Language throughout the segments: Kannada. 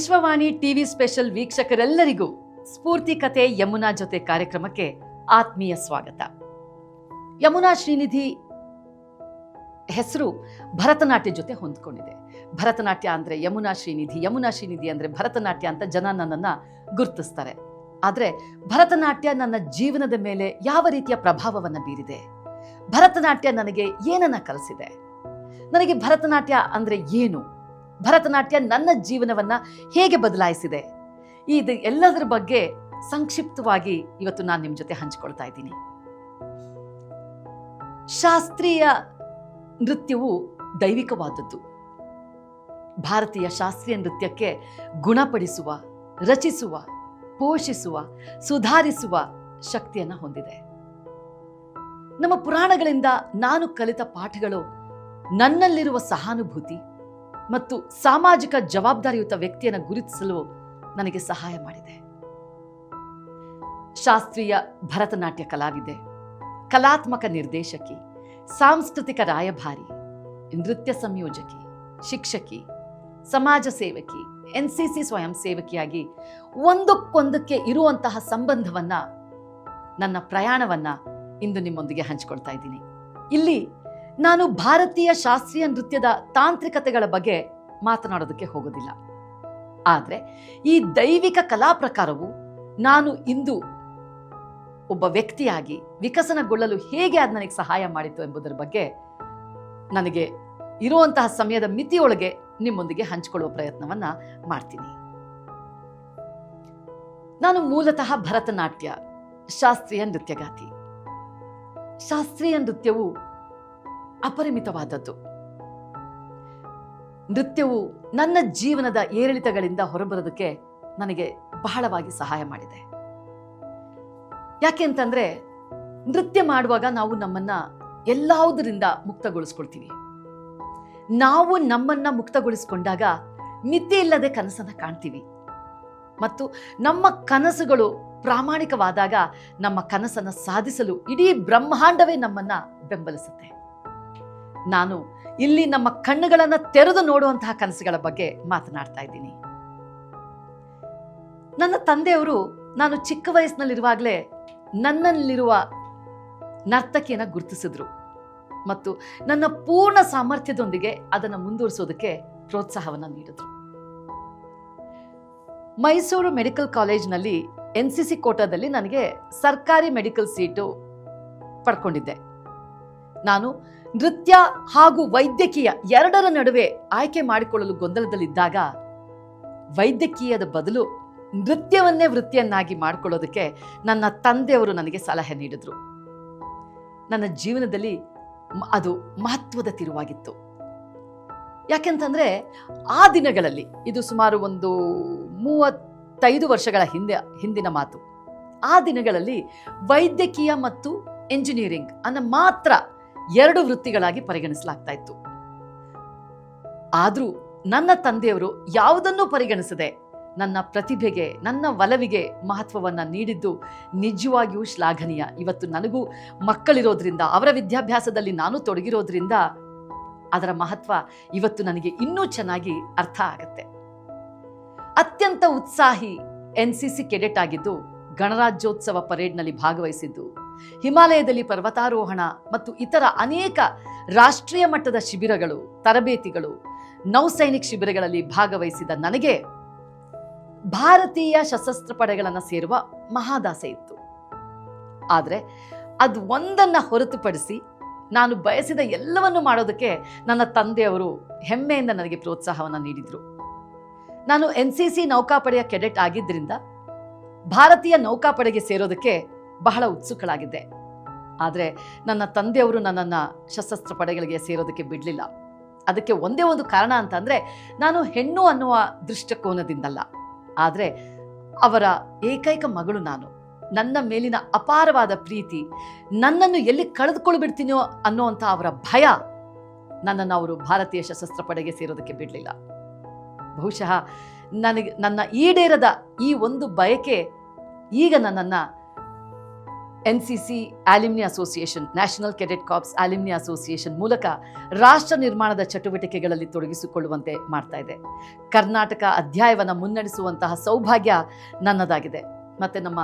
ವಿಶ್ವವಾಣಿ ಟಿವಿ ಸ್ಪೆಷಲ್ ವೀಕ್ಷಕರೆಲ್ಲರಿಗೂ ಸ್ಫೂರ್ತಿ ಕತೆ ಯಮುನಾ ಜೊತೆ ಕಾರ್ಯಕ್ರಮಕ್ಕೆ ಆತ್ಮೀಯ ಸ್ವಾಗತ. ಯಮುನಾ ಶ್ರೀನಿಧಿ ಹೆಸರು ಭರತನಾಟ್ಯ ಜೊತೆ ಹೊಂದ್ಕೊಂಡಿದೆ. ಭರತನಾಟ್ಯ ಅಂದ್ರೆ ಯಮುನಾ ಶ್ರೀನಿಧಿ ಯಮುನಾ ಶ್ರೀನಿಧಿ ಅಂದ್ರೆ ಭರತನಾಟ್ಯ ಅಂತ ಜನ ನನ್ನನ್ನ ಗುರುತಿಸ್ತಾರೆ. ಆದರೆ ಭರತನಾಟ್ಯ ನನ್ನ ಜೀವನದ ಮೇಲೆ ಯಾವ ರೀತಿಯ ಪ್ರಭಾವವನ್ನ ಬೀರಿದೆ? ಭರತನಾಟ್ಯ ನನಗೆ ಏನನ್ನ ಕಲಿಸಿದೆ? ನನಗೆ ಭರತನಾಟ್ಯ ಅಂದ್ರೆ ಏನು? ಭರತನಾಟ್ಯ ನನ್ನ ಜೀವನವನ್ನ ಹೇಗೆ ಬದಲಾಯಿಸಿದೆ? ಇದು ಎಲ್ಲದರ ಬಗ್ಗೆ ಸಂಕ್ಷಿಪ್ತವಾಗಿ ಇವತ್ತು ನಾನು ನಿಮ್ಮ ಜೊತೆ ಹಂಚಿಕೊಳ್ತಾ ಇದ್ದೀನಿ. ಶಾಸ್ತ್ರೀಯ ನೃತ್ಯವು ದೈವಿಕವಾದದ್ದು. ಭಾರತೀಯ ಶಾಸ್ತ್ರೀಯ ನೃತ್ಯಕ್ಕೆ ಗುಣಪಡಿಸುವ, ರಚಿಸುವ, ಪೋಷಿಸುವ, ಸುಧಾರಿಸುವ ಶಕ್ತಿಯನ್ನು ಹೊಂದಿದೆ. ನಮ್ಮ ಪುರಾಣಗಳಿಂದ ನಾನು ಕಲಿತ ಪಾಠಗಳು ನನ್ನಲ್ಲಿರುವ ಸಹಾನುಭೂತಿ ಮತ್ತು ಸಾಮಾಜಿಕ ಜವಾಬ್ದಾರಿಯುತ ವ್ಯಕ್ತಿಯನ್ನು ಗುರುತಿಸಲು ನನಗೆ ಸಹಾಯ ಮಾಡಿದೆ. ಶಾಸ್ತ್ರೀಯ ಭರತನಾಟ್ಯ ಕಲಾವಿದೆ, ಕಲಾತ್ಮಕ ನಿರ್ದೇಶಕಿ, ಸಾಂಸ್ಕೃತಿಕ ರಾಯಭಾರಿ, ನೃತ್ಯ ಸಂಯೋಜಕಿ, ಶಿಕ್ಷಕಿ, ಸಮಾಜ ಸೇವಕಿ, ಎನ್ ಸಿ ಸಿ ಸ್ವಯಂ ಸೇವಕಿಯಾಗಿ ಒಂದಕ್ಕೊಂದಕ್ಕೆ ಇರುವಂತಹ ಸಂಬಂಧವನ್ನ, ನನ್ನ ಪ್ರಯಾಣವನ್ನ ಇಂದು ನಿಮ್ಮೊಂದಿಗೆ ಹಂಚಿಕೊಳ್ತಾ ಇದ್ದೀನಿ. ಇಲ್ಲಿ ನಾನು ಭಾರತೀಯ ಶಾಸ್ತ್ರೀಯ ನೃತ್ಯದ ತಾಂತ್ರಿಕತೆಗಳ ಬಗ್ಗೆ ಮಾತನಾಡೋದಕ್ಕೆ ಹೋಗೋದಿಲ್ಲ. ಆದರೆ ಈ ದೈವಿಕ ಕಲಾ ಪ್ರಕಾರವು ನಾನು ಇಂದು ಒಬ್ಬ ವ್ಯಕ್ತಿಯಾಗಿ ವಿಕಸನಗೊಳ್ಳಲು ಹೇಗೆ ಅದು ನನಗೆ ಸಹಾಯ ಮಾಡಿತು ಎಂಬುದರ ಬಗ್ಗೆ ನನಗೆ ಇರುವಂತಹ ಸಮಯದ ಮಿತಿಯೊಳಗೆ ನಿಮ್ಮೊಂದಿಗೆ ಹಂಚಿಕೊಳ್ಳುವ ಪ್ರಯತ್ನವನ್ನ ಮಾಡ್ತೀನಿ. ನಾನು ಮೂಲತಃ ಭರತನಾಟ್ಯ, ಶಾಸ್ತ್ರೀಯ ನೃತ್ಯಗಾತಿ ಶಾಸ್ತ್ರೀಯ ನೃತ್ಯವು ಅಪರಿಮಿತವಾದದ್ದು. ನೃತ್ಯವು ನನ್ನ ಜೀವನದ ಏರಿಳಿತಗಳಿಂದ ಹೊರಬರೋದಕ್ಕೆ ನನಗೆ ಬಹಳವಾಗಿ ಸಹಾಯ ಮಾಡಿದೆ. ಯಾಕೆ ಅಂತಂದ್ರೆ, ನೃತ್ಯ ಮಾಡುವಾಗ ನಾವು ನಮ್ಮನ್ನ ಎಲ್ಲಾವುದರಿಂದ ಮುಕ್ತಗೊಳಿಸ್ಕೊಳ್ತೀವಿ. ನಾವು ನಮ್ಮನ್ನ ಮುಕ್ತಗೊಳಿಸಿಕೊಂಡಾಗ ಮಿತಿ ಇಲ್ಲದೆ ಕನಸನ್ನು ಕಾಣ್ತೀವಿ. ಮತ್ತು ನಮ್ಮ ಕನಸುಗಳು ಪ್ರಾಮಾಣಿಕವಾದಾಗ ನಮ್ಮ ಕನಸನ್ನು ಸಾಧಿಸಲು ಇಡೀ ಬ್ರಹ್ಮಾಂಡವೇ ನಮ್ಮನ್ನ ಬೆಂಬಲಿಸುತ್ತೆ. ನಾನು ಇಲ್ಲಿ ನಮ್ಮ ಕಣ್ಣುಗಳನ್ನು ತೆರೆದು ನೋಡುವಂತಹ ಕನಸುಗಳ ಬಗ್ಗೆ ಮಾತನಾಡ್ತಾ ಇದ್ದೀನಿ. ನನ್ನ ತಂದೆಯವರು ನಾನು ಚಿಕ್ಕ ವಯಸ್ಸಿನಲ್ಲಿರುವಾಗಲೇ ನನ್ನಲ್ಲಿರುವ ನರ್ತಕಿಯನ್ನು ಗುರುತಿಸಿದ್ರು. ಮತ್ತು ನನ್ನ ಪೂರ್ಣ ಸಾಮರ್ಥ್ಯದೊಂದಿಗೆ ಅದನ್ನು ಮುಂದುವರಿಸೋದಕ್ಕೆ ಪ್ರೋತ್ಸಾಹವನ್ನು ನೀಡಿದ್ರು. ಮೈಸೂರು ಮೆಡಿಕಲ್ ಕಾಲೇಜ್ನಲ್ಲಿ ಎನ್ ಸಿ ಸಿ ಕೋಟಾದಲ್ಲಿ ನನಗೆ ಸರ್ಕಾರಿ ಮೆಡಿಕಲ್ ಸೀಟು ಪಡ್ಕೊಂಡಿದ್ದೆ. ನಾನು ನೃತ್ಯ ಹಾಗೂ ವೈದ್ಯಕೀಯ ಎರಡರ ನಡುವೆ ಆಯ್ಕೆ ಮಾಡಿಕೊಳ್ಳಲು ಗೊಂದಲದಲ್ಲಿದ್ದಾಗ ವೈದ್ಯಕೀಯದ ಬದಲು ನೃತ್ಯವನ್ನೇ ವೃತ್ತಿಯನ್ನಾಗಿ ಮಾಡಿಕೊಳ್ಳೋದಕ್ಕೆ ನನ್ನ ತಂದೆಯವರು ನನಗೆ ಸಲಹೆ ನೀಡಿದರು. ನನ್ನ ಜೀವನದಲ್ಲಿ ಅದು ಮಹತ್ವದ ತಿರುವಾಗಿತ್ತು. ಯಾಕೆಂತಂದ್ರೆ ಆ ದಿನಗಳಲ್ಲಿ, ಇದು ಸುಮಾರು ಒಂದು ಮೂವತ್ತೈದು ವರ್ಷಗಳ ಹಿಂದೆ, ಹಿಂದಿನ ಮಾತು. ಆ ದಿನಗಳಲ್ಲಿ ವೈದ್ಯಕೀಯ ಮತ್ತು ಎಂಜಿನಿಯರಿಂಗ್ ಅನ್ನ ಮಾತ್ರ ಎರಡು ವೃತ್ತಿಗಳಾಗಿ ಪರಿಗಣಿಸಲಾಗ್ತಾ ಇತ್ತು. ಆದ್ರೂ ನನ್ನ ತಂದೆಯವರು ಯಾವುದನ್ನೂ ಪರಿಗಣಿಸದೆ ನನ್ನ ಪ್ರತಿಭೆಗೆ, ನನ್ನ ಒಲವಿಗೆ ಮಹತ್ವವನ್ನ ನೀಡಿದ್ದು ನಿಜವಾಗಿಯೂ ಶ್ಲಾಘನೀಯ. ಇವತ್ತು ನನಗೂ ಮಕ್ಕಳಿರೋದ್ರಿಂದ, ಅವರ ವಿದ್ಯಾಭ್ಯಾಸದಲ್ಲಿ ನಾನು ತೊಡಗಿರೋದ್ರಿಂದ ಅದರ ಮಹತ್ವ ಇವತ್ತು ನನಗೆ ಇನ್ನೂ ಚೆನ್ನಾಗಿ ಅರ್ಥ ಆಗತ್ತೆ. ಅತ್ಯಂತ ಉತ್ಸಾಹಿ ಎನ್ ಸಿ ಸಿ ಕೆಡೆಟ್ ಆಗಿದ್ದು ಗಣರಾಜ್ಯೋತ್ಸವ ಪರೇಡ್ನಲ್ಲಿ ಭಾಗವಹಿಸಿದ್ದು ಹಿಮಾಲಯದಲ್ಲಿ ಪರ್ವತಾರೋಹಣ ಮತ್ತು ಇತರ ಅನೇಕ ರಾಷ್ಟ್ರೀಯ ಮಟ್ಟದ ಶಿಬಿರಗಳು, ತರಬೇತಿಗಳು, ನೌಸೈನಿಕ್ ಶಿಬಿರಗಳಲ್ಲಿ ಭಾಗವಹಿಸಿದ ನನಗೆ ಭಾರತೀಯ ಸಶಸ್ತ್ರ ಪಡೆಗಳನ್ನು ಸೇರುವ ಮಹಾದಾಸೆ ಇತ್ತು. ಆದರೆ ಅದು ಒಂದನ್ನ ಹೊರತುಪಡಿಸಿ ನಾನು ಬಯಸಿದ ಎಲ್ಲವನ್ನು ಮಾಡೋದಕ್ಕೆ ನನ್ನ ತಂದೆಯವರು ಹೆಮ್ಮೆಯಿಂದ ನನಗೆ ಪ್ರೋತ್ಸಾಹವನ್ನು ನೀಡಿದರು. ನಾನು ಎನ್ ಸಿ ಸಿ ನೌಕಾಪಡೆಯ ಕೆಡೆಟ್ ಆಗಿದ್ದರಿಂದ ಭಾರತೀಯ ನೌಕಾಪಡೆಗೆ ಸೇರೋದಕ್ಕೆ ಬಹಳ ಉತ್ಸುಕಳಾಗಿದ್ದೆ. ಆದರೆ ನನ್ನ ತಂದೆಯವರು ನನ್ನನ್ನು ಸಶಸ್ತ್ರ ಪಡೆಗಳಿಗೆ ಸೇರೋದಕ್ಕೆ ಬಿಡಲಿಲ್ಲ. ಅದಕ್ಕೆ ಒಂದೇ ಒಂದು ಕಾರಣ ಅಂತಂದರೆ ನಾನು ಹೆಣ್ಣು ಅನ್ನುವ ದೃಷ್ಟಿಕೋನದಿಂದಲ್ಲ ಆದರೆ ಅವರ ಏಕೈಕ ಮಗಳು ನಾನು. ನನ್ನ ಮೇಲಿನ ಅಪಾರವಾದ ಪ್ರೀತಿ, ನನ್ನನ್ನು ಎಲ್ಲಿ ಕಳೆದುಕೊಳ್ಬಿಡ್ತೀನೋ ಅನ್ನುವಂಥ ಅವರ ಭಯ ನನ್ನನ್ನು ಅವರು ಭಾರತೀಯ ಸಶಸ್ತ್ರ ಪಡೆಗೆ ಸೇರೋದಕ್ಕೆ ಬಿಡಲಿಲ್ಲ. ಬಹುಶಃ ನನಗೆ ನನ್ನ ಈಡೇರದ ಈ ಒಂದು ಬಯಕೆ ಈಗ ನನ್ನನ್ನು N C C association, national cadet corps alumni association ಮೂಲಕ ರಾಷ್ಟ್ರ ನಿರ್ಮಾಣದ ಚಟುವಟಿಕೆಗಳಲ್ಲಿ ತೊಡಗಿಸಿಕೊಳ್ಳುವಂತೆ ಮಾಡ್ತಾ ಇದೆ. ಕರ್ನಾಟಕ ಅಧ್ಯಾಯವನ್ನು ಮುನ್ನಡೆಸುವಂತಹ ಸೌಭಾಗ್ಯ ನನ್ನದಾಗಿದೆ. ಮತ್ತು ನಮ್ಮ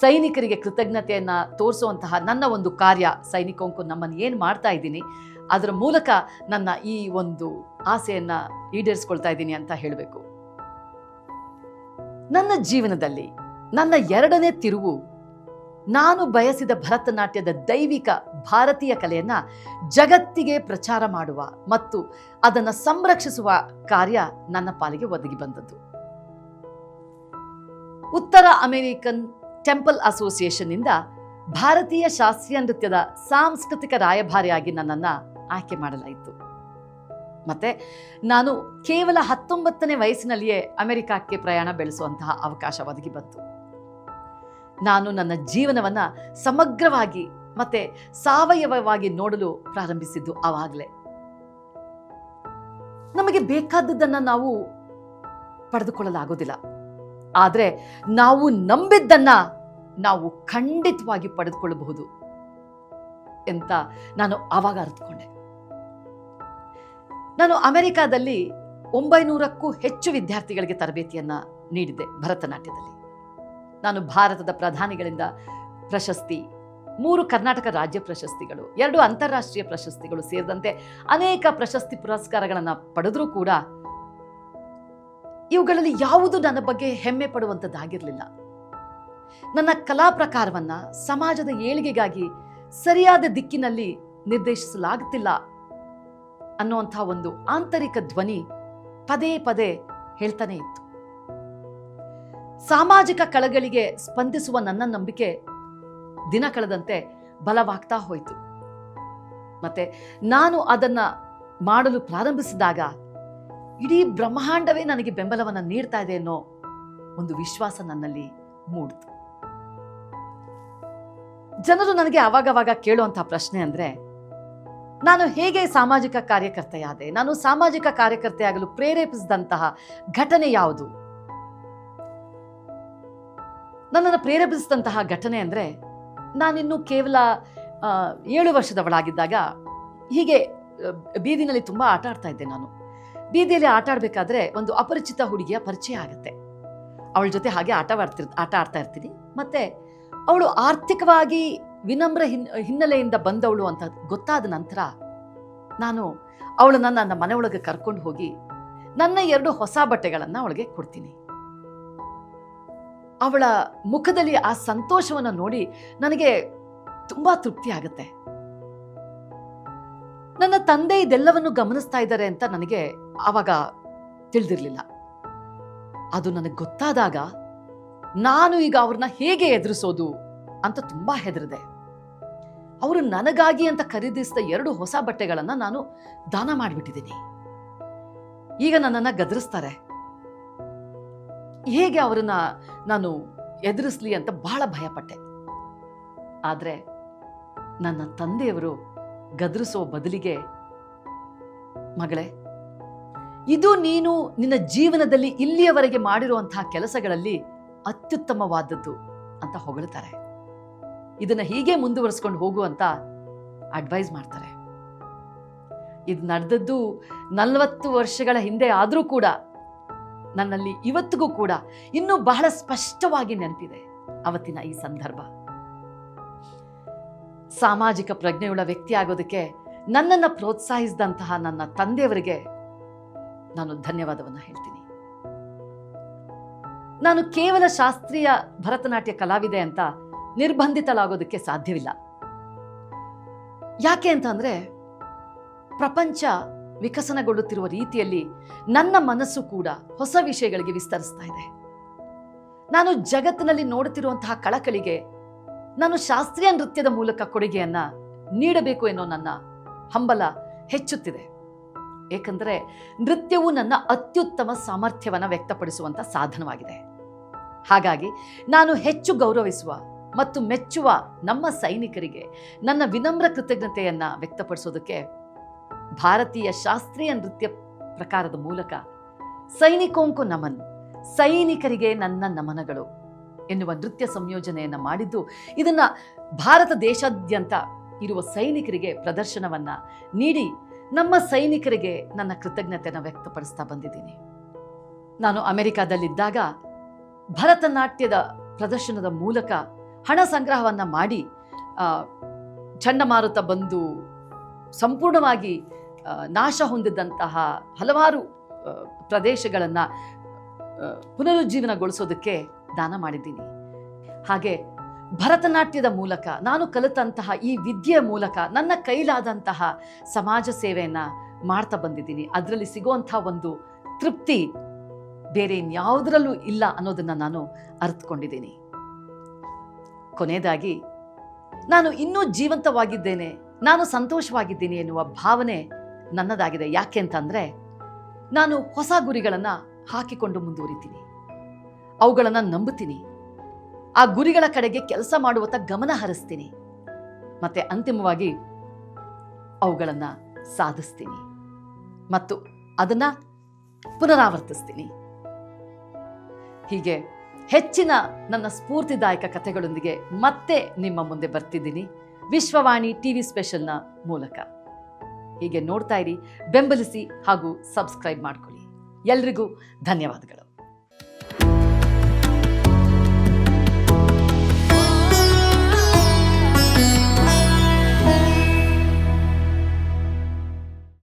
ಸೈನಿಕರಿಗೆ ಕೃತಜ್ಞತೆಯನ್ನು ತೋರಿಸುವಂತಹ ನನ್ನ ಒಂದು ಕಾರ್ಯ ಸೈನಿಕೋಂಕು ನಮ್ಮನ್ನು ಏನು ಮಾಡ್ತಾ ಇದ್ದೀನಿ, ಅದರ ಮೂಲಕ ನನ್ನ ಈ ಒಂದು ಆಸೆಯನ್ನು ಈಡೇರಿಸ್ಕೊಳ್ತಾ ಇದ್ದೀನಿ ಅಂತ ಹೇಳಬೇಕು. ನನ್ನ ಜೀವನದಲ್ಲಿ ನನ್ನ ಎರಡನೇ ತಿರುವು ನಾನು ಬಯಸಿದ ಭರತನಾಟ್ಯದ ದೈವಿಕ ಭಾರತೀಯ ಕಲೆಯನ್ನು ಜಗತ್ತಿಗೆ ಪ್ರಚಾರ ಮಾಡುವ ಮತ್ತು ಅದನ್ನು ಸಂರಕ್ಷಿಸುವ ಕಾರ್ಯ ನನ್ನ ಪಾಲಿಗೆ ಒದಗಿ ಬಂದದ್ದು. ಉತ್ತರ ಅಮೆರಿಕನ್ ಟೆಂಪಲ್ ಅಸೋಸಿಯೇಷನ್ನಿಂದ ಭಾರತೀಯ ಶಾಸ್ತ್ರೀಯ ನೃತ್ಯದ ಸಾಂಸ್ಕೃತಿಕ ರಾಯಭಾರಿಯಾಗಿ ನನ್ನನ್ನು ಆಯ್ಕೆ ಮಾಡಲಾಯಿತು. ಮತ್ತೆ ನಾನು ಕೇವಲ ಹತ್ತೊಂಬತ್ತನೇ ವಯಸ್ಸಿನಲ್ಲಿಯೇ ಅಮೆರಿಕಕ್ಕೆ ಪ್ರಯಾಣ ಬೆಳೆಸುವಂತಹ ಅವಕಾಶ ಒದಗಿ ಬಂತು. ನಾನು ನನ್ನ ಜೀವನವನ್ನ ಸಮಗ್ರವಾಗಿ ಮತ್ತೆ ಸಾವಯವವಾಗಿ ನೋಡಲು ಪ್ರಾರಂಭಿಸಿದ್ದು ಆವಾಗಲೇ. ನಮಗೆ ಬೇಕಾದದ್ದನ್ನು ನಾವು ಪಡೆದುಕೊಳ್ಳಲಾಗೋದಿಲ್ಲ. ಆದರೆ ನಾವು ನಂಬಿದ್ದನ್ನ ನಾವು ಖಂಡಿತವಾಗಿ ಪಡೆದುಕೊಳ್ಳಬಹುದು ಅಂತ ನಾನು ಆವಾಗ ಅರಿತುಕೊಂಡೆ. ನಾನು ಅಮೆರಿಕಾದಲ್ಲಿ ಒಂಬೈನೂರಕ್ಕೂ ಹೆಚ್ಚು ವಿದ್ಯಾರ್ಥಿಗಳಿಗೆ ತರಬೇತಿಯನ್ನ ನೀಡಿದ್ದೆ ಭರತನಾಟ್ಯದಲ್ಲಿ. ನಾನು ಭಾರತದ ಪ್ರಧಾನಿಗಳಿಂದ ಪ್ರಶಸ್ತಿ, ಮೂರು ಕರ್ನಾಟಕ ರಾಜ್ಯ ಪ್ರಶಸ್ತಿಗಳು, ಎರಡು ಅಂತಾರಾಷ್ಟ್ರೀಯ ಪ್ರಶಸ್ತಿಗಳು ಸೇರಿದಂತೆ ಅನೇಕ ಪ್ರಶಸ್ತಿ ಪುರಸ್ಕಾರಗಳನ್ನು ಪಡೆದರೂ ಕೂಡ ಇವುಗಳಲ್ಲಿ ಯಾವುದು ನನ್ನ ಬಗ್ಗೆ ಹೆಮ್ಮೆ ಪಡುವಂಥದ್ದಾಗಿರಲಿಲ್ಲ ನನ್ನ ಕಲಾ ಪ್ರಕಾರವನ್ನು ಸಮಾಜದ ಏಳಿಗೆಗಾಗಿ ಸರಿಯಾದ ದಿಕ್ಕಿನಲ್ಲಿ ನಿರ್ದೇಶಿಸಲಾಗುತ್ತಿಲ್ಲ ಅನ್ನುವಂಥ ಒಂದು ಆಂತರಿಕ ಧ್ವನಿ ಪದೇ ಪದೇ ಹೇಳ್ತಾನೆ ಇತ್ತು. ಸಾಮಾಜಿಕ ಕಳಗಳಿಗೆ ಸ್ಪಂದಿಸುವ ನನ್ನ ನಂಬಿಕೆ ದಿನ ಕಳೆದಂತೆ ಬಲವಾಗ್ತಾ ಹೋಯಿತು. ಮತ್ತೆ ನಾನು ಅದನ್ನ ಮಾಡಲು ಪ್ರಾರಂಭಿಸಿದಾಗ ಇಡೀ ಬ್ರಹ್ಮಾಂಡವೇ ನನಗೆ ಬೆಂಬಲವನ್ನು ನೀಡ್ತಾ ಇದೆ ಅನ್ನೋ ಒಂದು ವಿಶ್ವಾಸ ನನ್ನಲ್ಲಿ ಮೂಡಿತು. ಜನರು ನನಗೆ ಆವಾಗವಾಗ ಕೇಳುವಂತಹ ಪ್ರಶ್ನೆ ಅಂದ್ರೆ, ನಾನು ಹೇಗೆ ಸಾಮಾಜಿಕ ಕಾರ್ಯಕರ್ತೆಯಾದೆ? ನಾನು ಸಾಮಾಜಿಕ ಕಾರ್ಯಕರ್ತೆಯಾಗಲು ಪ್ರೇರೇಪಿಸಿದಂತಹ ಘಟನೆ ಯಾವುದು? ನನ್ನನ್ನು ಪ್ರೇರೇಪಿಸಿದಂತಹ ಘಟನೆ ಅಂದರೆ ನಾನಿನ್ನು ಕೇವಲ ಏಳು ವರ್ಷದವಳಾಗಿದ್ದಾಗ ಹೀಗೆ ಬೀದಿನಲ್ಲಿ ತುಂಬ ಆಟ ಆಡ್ತಾ ಇದ್ದೆ ನಾನು. ಬೀದಿಯಲ್ಲಿ ಆಟ ಆಡಬೇಕಾದ್ರೆ ಒಂದು ಅಪರಿಚಿತ ಹುಡುಗಿಯ ಪರಿಚಯ ಆಗುತ್ತೆ. ಅವಳ ಜೊತೆ ಹಾಗೆ ಆಟವಾಡ್ತಿರ್ ಆಟ ಆಡ್ತಾ ಇರ್ತೀನಿ. ಮತ್ತು ಅವಳು ಆರ್ಥಿಕವಾಗಿ ವಿನಮ್ರ ಹಿನ್, ಹಿನ್ನೆಲೆಯಿಂದ ಬಂದವಳು ಅಂತ ಗೊತ್ತಾದ ನಂತರ ನಾನು ಅವಳನ್ನ ನನ್ನ ಮನೆಯೊಳಗೆ ಕರ್ಕೊಂಡು ಹೋಗಿ ನನ್ನ ಎರಡು ಹೊಸ ಬಟ್ಟೆಗಳನ್ನು ಅವಳಿಗೆ ಕೊಡ್ತೀನಿ. ಅವಳ ಮುಖದಲ್ಲಿ ಆ ಸಂತೋಷವನ್ನು ನೋಡಿ ನನಗೆ ತುಂಬ ತೃಪ್ತಿ ಆಗುತ್ತೆ. ನನ್ನ ತಂದೆ ಇದೆಲ್ಲವನ್ನು ಗಮನಿಸ್ತಾ ಇದ್ದಾರೆ ಅಂತ ನನಗೆ ಆವಾಗ ತಿಳಿದಿರಲಿಲ್ಲ. ಅದು ನನಗೆ ಗೊತ್ತಾದಾಗ ನಾನು ಈಗ ಅವ್ರನ್ನ ಹೇಗೆ ಎದುರಿಸೋದು ಅಂತ ತುಂಬ ಹೆದರಿದೆ. ಅವರು ನನಗಾಗಿ ಅಂತ ಖರೀದಿಸಿದ ಎರಡು ಹೊಸ ಬಟ್ಟೆಗಳನ್ನು ನಾನು ದಾನ ಮಾಡಿಬಿಟ್ಟಿದ್ದೀನಿ. ಈಗ ನನ್ನನ್ನು ಗದರಿಸ್ತಾರೆ. ಹೇಗೆ ಅವರನ್ನ ನಾನು ಎದುರಿಸ್ಲಿ ಅಂತ ಬಹಳ ಭಯಪಟ್ಟೆ. ಆದರೆ ನನ್ನ ತಂದೆಯವರು ಗದರಿಸೋ ಬದಲಿಗೆ, ಮಗಳೇ, ಇದು ನೀನು ನಿನ್ನ ಜೀವನದಲ್ಲಿ ಇಲ್ಲಿಯವರೆಗೆ ಮಾಡಿರುವಂತಹ ಕೆಲಸಗಳಲ್ಲಿ ಅತ್ಯುತ್ತಮವಾದದ್ದು ಅಂತ ಹೊಗಳ್ತಾರೆ. ಇದನ್ನ ಹೀಗೆ ಮುಂದುವರಿಸ್ಕೊಂಡು ಹೋಗು ಅಂತ ಅಡ್ವೈಸ್ ಮಾಡ್ತಾರೆ. ಇದು ನಡೆದದ್ದು ನಲವತ್ತು ವರ್ಷಗಳ ಹಿಂದೆ ಆದರೂ ಕೂಡ ನನ್ನಲ್ಲಿ ಇವತ್ತಿಗೂ ಕೂಡ ಇನ್ನೂ ಬಹಳ ಸ್ಪಷ್ಟವಾಗಿ ನೆನಪಿದೆ ಅವತ್ತಿನ ಈ ಸಂದರ್ಭ. ಸಾಮಾಜಿಕ ಪ್ರಜ್ಞೆಯುಳ್ಳ ವ್ಯಕ್ತಿ ಆಗೋದಕ್ಕೆ ನನ್ನನ್ನು ಪ್ರೋತ್ಸಾಹಿಸಿದಂತಹ ನನ್ನ ತಂದೆಯವರಿಗೆ ನಾನು ಧನ್ಯವಾದವನ್ನು ಹೇಳ್ತೀನಿ. ನಾನು ಕೇವಲ ಶಾಸ್ತ್ರೀಯ ಭರತನಾಟ್ಯ ಕಲಾವಿದೆ ಅಂತ ನಿರ್ಬಂಧಿತಲಾಗೋದಕ್ಕೆ ಸಾಧ್ಯವಿಲ್ಲ. ಯಾಕೆ ಅಂತಂದ್ರೆ ಪ್ರಪಂಚ ವಿಕಸನಗೊಳ್ಳುತ್ತಿರುವ ರೀತಿಯಲ್ಲಿ ನನ್ನ ಮನಸ್ಸು ಕೂಡ ಹೊಸ ವಿಷಯಗಳಿಗೆ ವಿಸ್ತರಿಸ್ತಾ ಇದೆ. ನಾನು ಜಗತ್ತಿನಲ್ಲಿ ನೋಡುತ್ತಿರುವಂತಹ ಕಳಕಳಿಗೆ ನಾನು ಶಾಸ್ತ್ರೀಯ ನೃತ್ಯದ ಮೂಲಕ ಕೊಡುಗೆಯನ್ನ ನೀಡಬೇಕು ಎನ್ನೋ ನನ್ನ ಹಂಬಲ ಹೆಚ್ಚುತ್ತಿದೆ. ಏಕೆಂದರೆ ನೃತ್ಯವು ನನ್ನ ಅತ್ಯುತ್ತಮ ಸಾಮರ್ಥ್ಯವನ್ನು ವ್ಯಕ್ತಪಡಿಸುವಂಥ ಸಾಧನವಾಗಿದೆ. ಹಾಗಾಗಿ ನಾನು ಹೆಚ್ಚು ಗೌರವಿಸುವ ಮತ್ತು ಮೆಚ್ಚುವ ನಮ್ಮ ಸೈನಿಕರಿಗೆ ನನ್ನ ವಿನಮ್ರ ಕೃತಜ್ಞತೆಯನ್ನು ವ್ಯಕ್ತಪಡಿಸೋದಕ್ಕೆ ಭಾರತೀಯ ಶಾಸ್ತ್ರೀಯ ನೃತ್ಯ ಪ್ರಕಾರದ ಮೂಲಕ ಸೈನಿಕೋಂಕು ನಮನ್, ಸೈನಿಕರಿಗೆ ನನ್ನ ನಮನಗಳು ಎನ್ನುವ ನೃತ್ಯ ಸಂಯೋಜನೆಯನ್ನು ಮಾಡಿದ್ದು, ಇದನ್ನು ಭಾರತ ದೇಶಾದ್ಯಂತ ಇರುವ ಸೈನಿಕರಿಗೆ ಪ್ರದರ್ಶನವನ್ನು ನೀಡಿ ನಮ್ಮ ಸೈನಿಕರಿಗೆ ನನ್ನ ಕೃತಜ್ಞತೆಯನ್ನು ವ್ಯಕ್ತಪಡಿಸ್ತಾ ಬಂದಿದ್ದೀನಿ. ನಾನು ಅಮೆರಿಕಾದಲ್ಲಿದ್ದಾಗ ಭರತನಾಟ್ಯದ ಪ್ರದರ್ಶನದ ಮೂಲಕ ಹಣ ಸಂಗ್ರಹವನ್ನು ಮಾಡಿ ಚಂಡಮಾರುತ ಬಂದು ಸಂಪೂರ್ಣವಾಗಿ ನಾಶ ಹೊಂದಿದ್ದಂತಹ ಹಲವಾರು ಪ್ರದೇಶಗಳನ್ನು ಪುನರುಜ್ಜೀವನಗೊಳಿಸೋದಕ್ಕೆ ದಾನ ಮಾಡಿದ್ದೀನಿ. ಹಾಗೆ ಭರತನಾಟ್ಯದ ಮೂಲಕ, ನಾನು ಕಲಿತಂತಹ ಈ ವಿದ್ಯೆಯ ಮೂಲಕ, ನನ್ನ ಕೈಲಾದಂತಹ ಸಮಾಜ ಸೇವೆಯನ್ನು ಮಾಡ್ತಾ ಬಂದಿದ್ದೀನಿ. ಅದರಲ್ಲಿ ಸಿಗುವಂಥ ಒಂದು ತೃಪ್ತಿ ಬೇರೆ ಇನ್ಯಾವುದರಲ್ಲೂ ಇಲ್ಲ ಅನ್ನೋದನ್ನು ನಾನು ಅರ್ಥಕೊಂಡಿದ್ದೀನಿ ಕೊನೆಯದಾಗಿ, ನಾನು ಇನ್ನೂ ಜೀವಂತವಾಗಿದ್ದೇನೆ, ನಾನು ಸಂತೋಷವಾಗಿದ್ದೀನಿ ಎನ್ನುವ ಭಾವನೆ ನನ್ನದಾಗಿದೆ. ಯಾಕೆ ಅಂತಂದರೆ ನಾನು ಹೊಸ ಗುರಿಗಳನ್ನು ಹಾಕಿಕೊಂಡು ಮುಂದುವರಿತೀನಿ. ಅವುಗಳನ್ನು ನಂಬುತ್ತೀನಿ. ಆ ಗುರಿಗಳ ಕಡೆಗೆ ಕೆಲಸ ಮಾಡುವತ್ತ ಗಮನ ಹರಿಸ್ತೀನಿ. ಮತ್ತೆ ಅಂತಿಮವಾಗಿ ಅವುಗಳನ್ನು ಸಾಧಿಸ್ತೀನಿ. ಮತ್ತು ಅದನ್ನು ಪುನರಾವರ್ತಿಸ್ತೀನಿ. ಹೀಗೆ ಹೆಚ್ಚಿನ ನನ್ನ ಸ್ಫೂರ್ತಿದಾಯಕ ಕಥೆಗಳೊಂದಿಗೆ ಮತ್ತೆ ನಿಮ್ಮ ಮುಂದೆ ಬರ್ತಿದ್ದೀನಿ. ವಿಶ್ವವಾಣಿ ಟಿವಿ ಸ್ಪೆಷಲ್ನ ಮೂಲಕ. ಹೀಗೆ ನೋಡ್ತಾ ಇರಿ ಬೆಂಬಲಿಸಿ ಹಾಗೂ ಸಬ್ಸ್ಕ್ರೈಬ್ ಮಾಡ್ಕೊಳ್ಳಿ. ಎಲ್ರಿಗೂ ಧನ್ಯವಾದಗಳು.